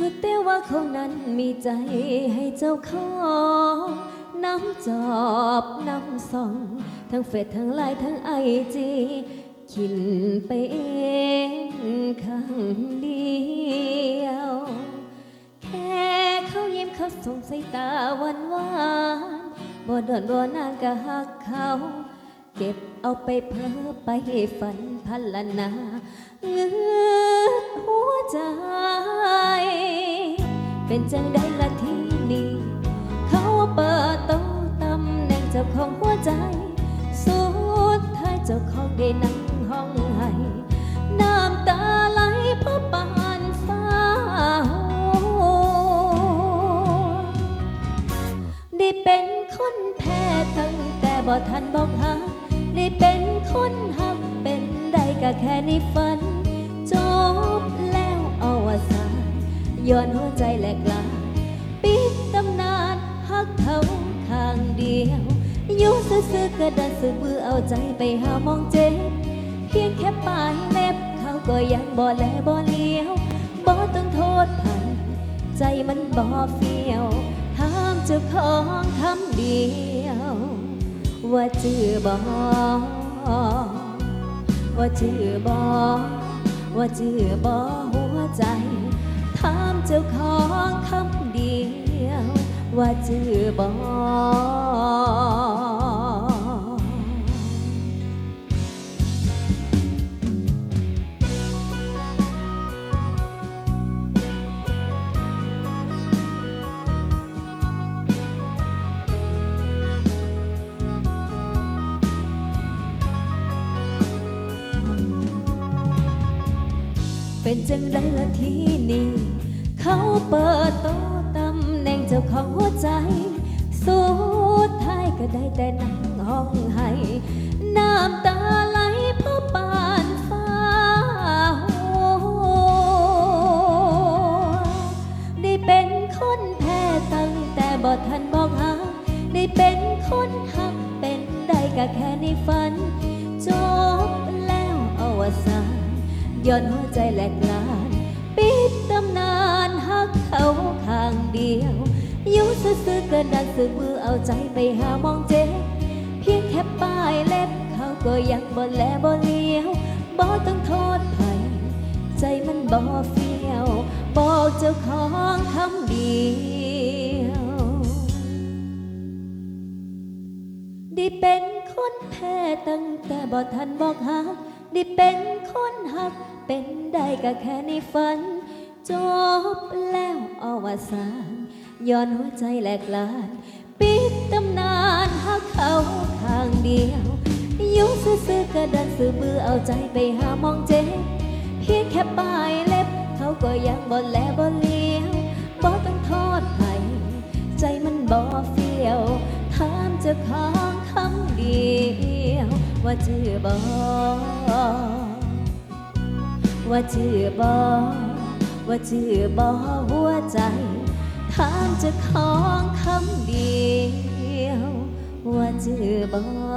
คือแต่ว่าเขานั้นมีใจให้เจ้าของน้ำจอบน้ำส่อง ทั้งเฟซทั้งไลน์ทั้งไอจีกินไปเองข้างเดียว แค่เขายิ้มเขาส่งสายตาหวานหวานบ่ดินบ่นานก็หักเขา เก็บเอาไปเพ้อไปฝันพันละนาเงือหัวใจ เป็นจังได้ละที่นี่เขาเปิดโต๊ะตำแหน่งเจ้าของหัวใจ สุดท้ายเจ้าของได้นั่งห้องให้น้ำตาไหลเพราะปานฟ้าหัวได้เป็นคนแพ้ตั้งแต่บ่ทันบอกหักได้เป็นคนหักเป็นได้ก็แค่ในฝัน ย้อนหัวใจแหลกลาปิดตำนานหักเขาข้างเดียวอยู่ซื่อๆก็ดันสึกบือเอาใจไปหามองเจ็บเพียงแค่ปลายเล็บเขาก็ยังบ่แลบ่เลี้ยวบ่ต้องโทษไผใจมันบ่เฟียวถามเจ้าของคำเดียว ว่าจือบ่ว่าจือบ่ว่าจือบ่หัวใจ ถามเจ้าของคำเดียว ว่าจือบ่ เป็นจังไดละทีนี่เขาเปิดโต๊ะตำแหน่งเจ้าของหัวใจ สุดท้ายก็ได้แต่นั่งห้องให้น้ำตาไหลเพราะปานฟ้าหัวได้เป็นคนแพ้ตั้งแต่บ่ทันบอกหักได้เป็นคนหักเป็นได้ก็แค่ในฝัน ย้อนหัวใจแหลกลาน ปิดตำนานหักเขาข้างเดียวอยู่ซื่อๆก็ดันสึกมือเอาใจไปหามองเจ็บเพียงแค่ปลายเล็บเขาก็ยังบ่แลบ่เลี้ยวบ่ต้องโทษไผใจมันบ่เฟียวบอกเจ้าของคำเดียวได้เป็นคนแพ้ตั้งแต่บ่ทันบอกหัก ได้เป็นคนหัก เป็นได้ก็แค่ในฝัน จบแล้วอวสานย้อนหัวใจแหลกลานปิดตำนานหักเขาข้างเดียวยู่งซื่อๆก็ดันสื่อมือเอาใจไปหามองเจ็บเพียงแค่ปลายเล็บ เขาก็ยังบ่แลบ่เลี้ยวบ่ต้องโทษไผใจมันบ่เฟียวถามจ้าขอ ว่าจือบอว่าจือบอว่าจือบอหัวใจถามจะของคำเดียว ว่าจือบอ